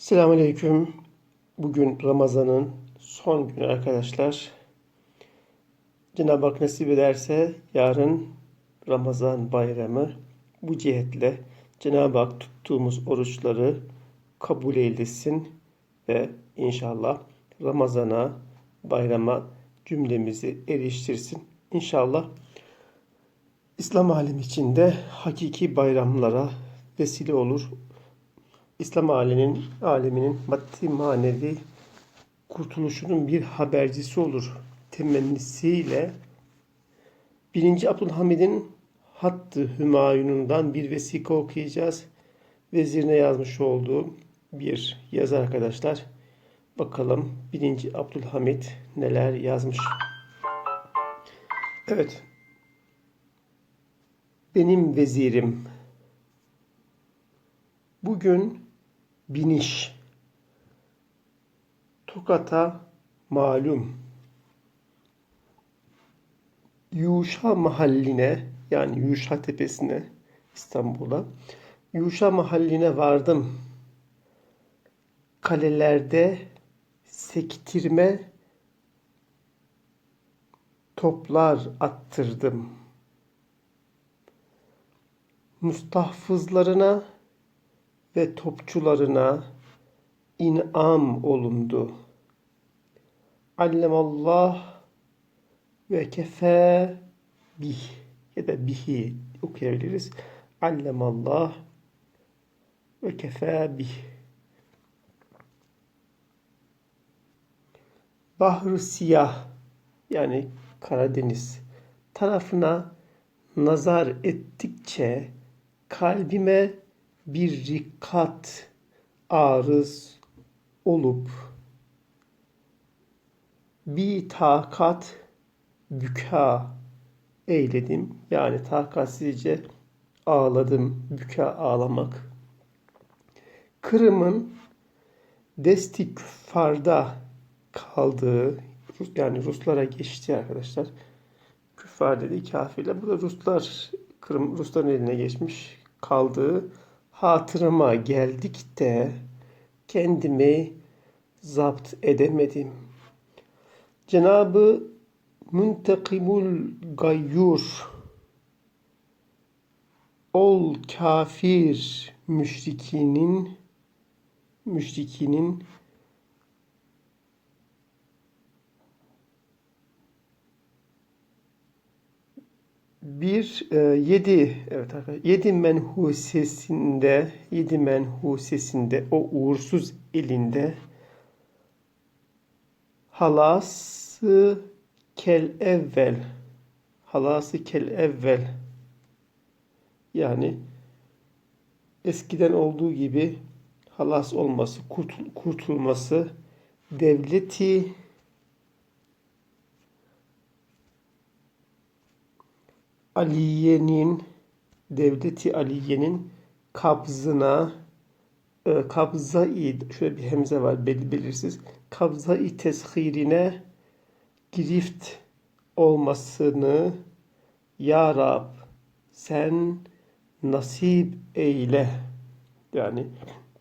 Selamünaleyküm. Bugün Ramazan'ın son günü arkadaşlar. Cenab-ı Hak nasip ederse yarın Ramazan bayramı bu cihetle Cenab-ı Hak tuttuğumuz oruçları kabul eylesin ve inşallah Ramazan'a, bayrama cümlemizi eriştirsin. İnşallah İslam alemi içinde hakiki bayramlara vesile olur. İslam aleminin, aleminin maddi manevi kurtuluşunun bir habercisi olur temennisiyle 1. Abdülhamid'in Hattı Hümayun'undan bir vesika okuyacağız. Vezirine yazmış olduğu bir yazı arkadaşlar. Bakalım 1. Abdülhamid neler yazmış. Evet. Benim vezirim bugün biniş. Tokat'a malum. Yuşa mahalline yani Yuşa tepesine İstanbul'a Yuşa mahalline vardım. Kalelerde sektirme toplar attırdım. Mustahfızlarına ve topçularına inam olundu. Allemallah ve kefe bih ya da bihi okuyabiliriz. Allemallah ve kefe bih. Bahru Siyah yani Karadeniz tarafına nazar ettikçe kalbime bir rikat arız olup bir takat büka eyledim. Yani takatsizce ağladım. Büka ağlamak. Kırım'ın desti küffarda kaldığı yani Ruslara geçti arkadaşlar. Küffar dedi kafirler. Bu da Ruslar Kırım Rusların eline geçmiş kaldığı hatırıma geldik de kendimi zapt edemedim. Cenabı Müntekimul Gayyur ol kafir müşrikinin müşrikinin bir e, yedi evet arkadaşlar yedi menhusesinde yedi menhusesinde o uğursuz elinde halası kel evvel halası kel evvel yani eskiden olduğu gibi halas olması kurtul, kurtulması devleti Aliye'nin Devleti Aliye'nin kabzına e, kabza-i şöyle bir hemze var belli belirsiz kabza-i teshirine girift olmasını Ya Rab sen nasip eyle. Yani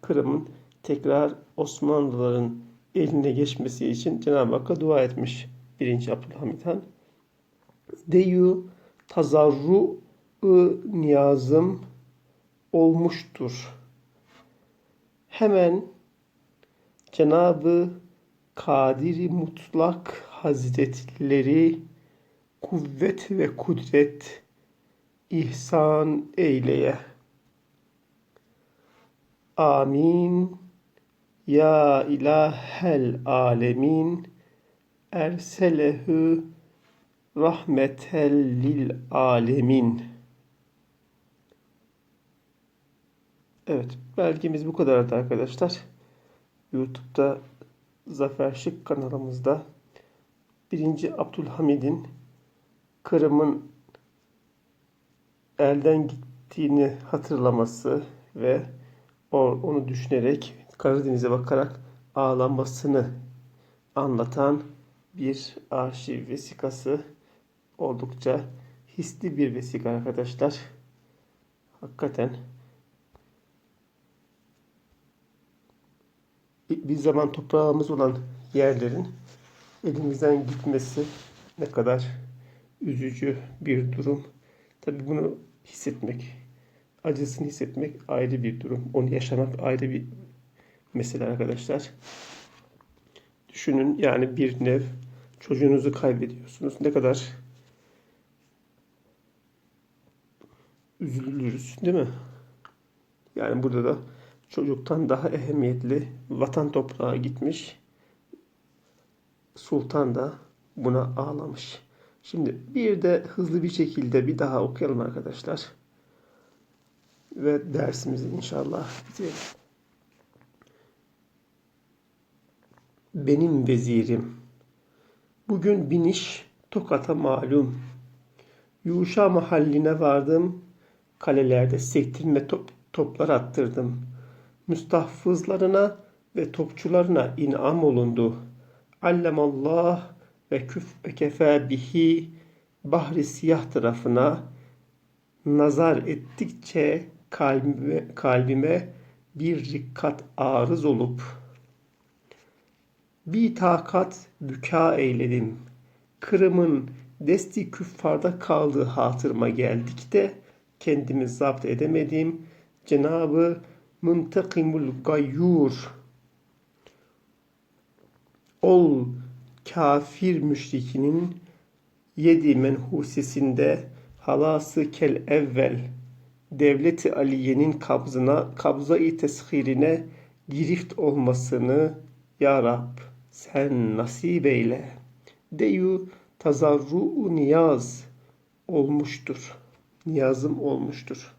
Kırım'ın tekrar Osmanlıların eline geçmesi için Cenab-ı Hakk'a dua etmiş 1. Abdülhamit Han. Deyu tazarru niyazım olmuştur. Hemen Cenabı Kadiri Mutlak Hazretleri kuvvet ve kudret ihsan eyleye. Amin. Ya ilahel alemin erselehu rahmetel lil alemin. Evet, belgemiz bu kadardı arkadaşlar. YouTube'da Zafer Şık kanalımızda 1. Abdülhamid'in Kırım'ın elden gittiğini hatırlaması ve onu düşünerek Karadeniz'e bakarak ağlamasını anlatan bir arşiv vesikası oldukça hisli bir vesika arkadaşlar. Hakikaten bir zaman toprağımız olan yerlerin elimizden gitmesi ne kadar üzücü bir durum. Tabii bunu hissetmek, acısını hissetmek ayrı bir durum. Onu yaşamak ayrı bir mesele arkadaşlar. Düşünün yani bir nev çocuğunuzu kaybediyorsunuz. Ne kadar üzülürüz değil mi? Yani burada da çocuktan daha ehemmiyetli vatan toprağı gitmiş. Sultan da buna ağlamış. Şimdi bir de hızlı bir şekilde bir daha okuyalım arkadaşlar. Ve dersimizi inşallah bitirelim. Benim vezirim. Bugün biniş Tokat'a malum. Yuşa mahalline vardım. Kalelerde sektirme top, toplar attırdım. Müstahfızlarına ve topçularına inam olundu. Allemallah ve küf ve kefe bihi bahri siyah tarafına nazar ettikçe kalbime, kalbime bir rikkat arız olup bir takat büka eyledim. Kırım'ın desti küffarda kaldığı hatırıma geldik de kendimi zapt edemedim. Cenabı Muntakimul Gayyur ol kafir müşrikinin yedi menhusesinde halası kel evvel devleti Aliye'nin kabzına kabza-i teshirine girift olmasını ya Rab sen nasip eyle. Deyu tazarru niyaz olmuştur. Niyazım olmuştur.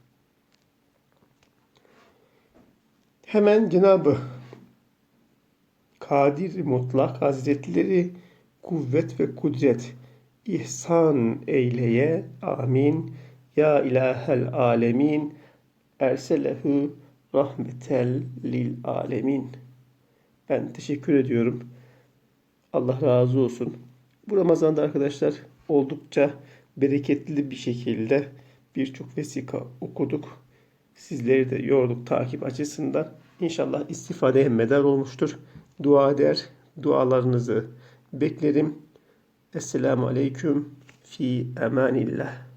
Hemen Cenabı Kadir Mutlak Hazretleri kuvvet ve kudret ihsan eyleye amin. Ya ilahel alemin erselehu rahmetel lil alemin. Ben teşekkür ediyorum. Allah razı olsun. Bu Ramazan'da arkadaşlar oldukça bereketli bir şekilde birçok vesika okuduk sizleri de yorduk takip açısından İnşallah istifadeye medar olmuştur dua eder. Dualarınızı beklerim. Esselamu Aleyküm fi emanillah.